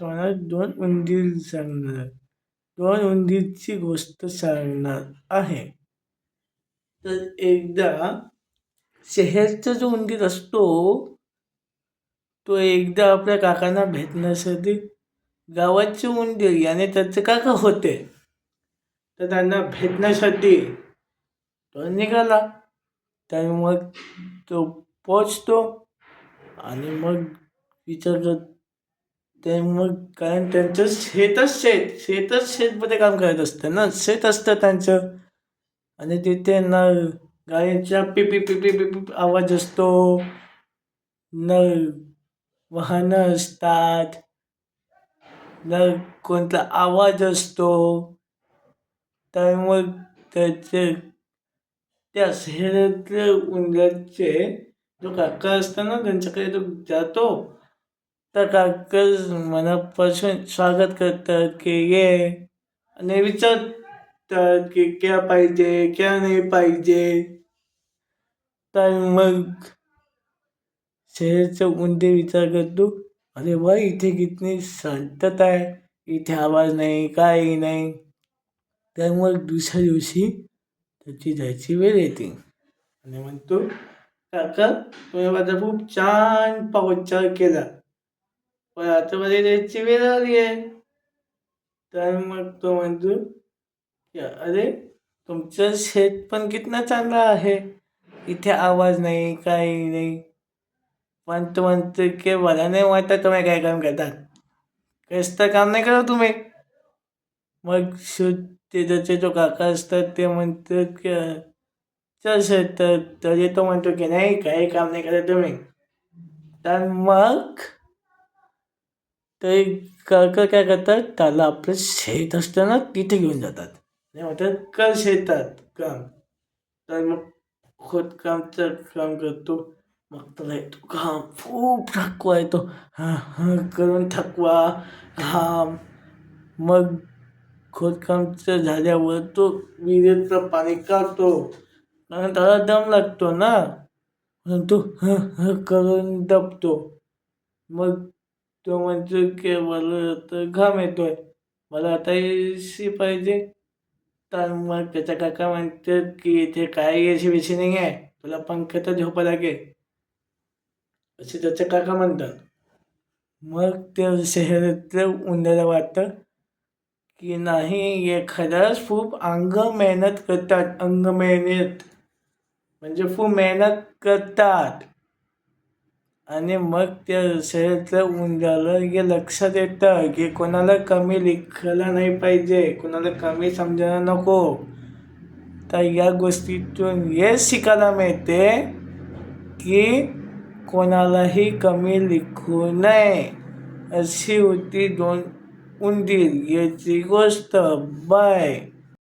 तुम्हाला दोन उंदीर सांगणार दोन उंदीरची गोष्ट सांगणार आहे. तर एकदा शहरचा जो उंदीर असतो तो एकदा आपल्या काकांना भेटण्यासाठी गावाचे उंदीर याने त्याचे काका होते. तर त्यांना भेटण्यासाठी तो निघाला. तर मग तो पोचतो आणि मग विचार कर ते मग कारण त्यांचं शेतच शेत शेतच शेतमध्ये काम करत असतं ना. शेत असतं त्यांचं. आणि तिथे ना गायींच्या पिपी पिपी पिपी आवाज असतो. न वाहनं असतात. न कोणता आवाज असतो. तर मग त्याचे त्या शहरातल्या उंदराचे जो काका असतो ना त्यांच्याकडे तो जातो. तर काका मनापासून स्वागत करतात की ये. आणि विचारतात की क्या पाहिजे क्या नाही पाहिजे. तर मग शहरचा उंदे विचार करतो अरे वा इथे किती शांतता आहे. इथे आवाज नाही काही नाही. तर मग दुसऱ्या दिवशी त्याची जायची वेळ येते. आणि म्हणतो काका तुम्ही माझा खूप छान पाहुणचार केला. पण आता मध्ये त्याची वेळ आली आहे तर मग तो म्हणतो की अरे तुमचं शेत पण कितना चांगलं आहे इथे आवाज नाही काही नाही पण तो म्हणतो की मला नाही वाटत तुम्ही काय काम करतात काहीच तर काम नाही करत तुम्ही मग शेत ते ज्याचे जो काका असतात ते म्हणतात की चल शेत तर तरी तो म्हणतो की नाही काही काम नाही करत तुम्ही तर मग ते काका काय करतात? त्याला आपलं शेत असताना तिथे घेऊन जातात. आणि म्हणतात कर शेतात काम. तर मग खोदकामचं काम करतो. मग त्याला येतो घाम खूप थकवा येतो. हां हां करून थकवा घाम. मग खोदकामचं झाल्यावर तो विहिरीतलं पाणी काढतो. कारण त्याला दम लागतो ना. म्हणून तो हं करून दबतो. मग तो म्हणतो की मला तर घाम येतो आहे मला आता ए सी पाहिजे. तर मग त्याचा काका म्हणतात की इथे काय ए सी बिसी नाही आहे तुला पंख्यात झोपा लागेल. असे त्याचे काका म्हणतात. मग त्या शहरातलं उंदराला वाटतं की नाही हे खरंच खूप अंग मेहनत करतात. अंग मेहनत. म्हणजे खूप मेहनत करतात. आणि मग त्या शहरातल्या उंदराला हे लक्षात येतं की कोणाला कमी लिखायला नाही पाहिजे कोणाला कमी समजायला नको. तर या गोष्टीतून हे शिकायला मिळते की कोणालाही कमी लिखू नये अशी होती दोन उंदीर. याची गोष्ट बाय.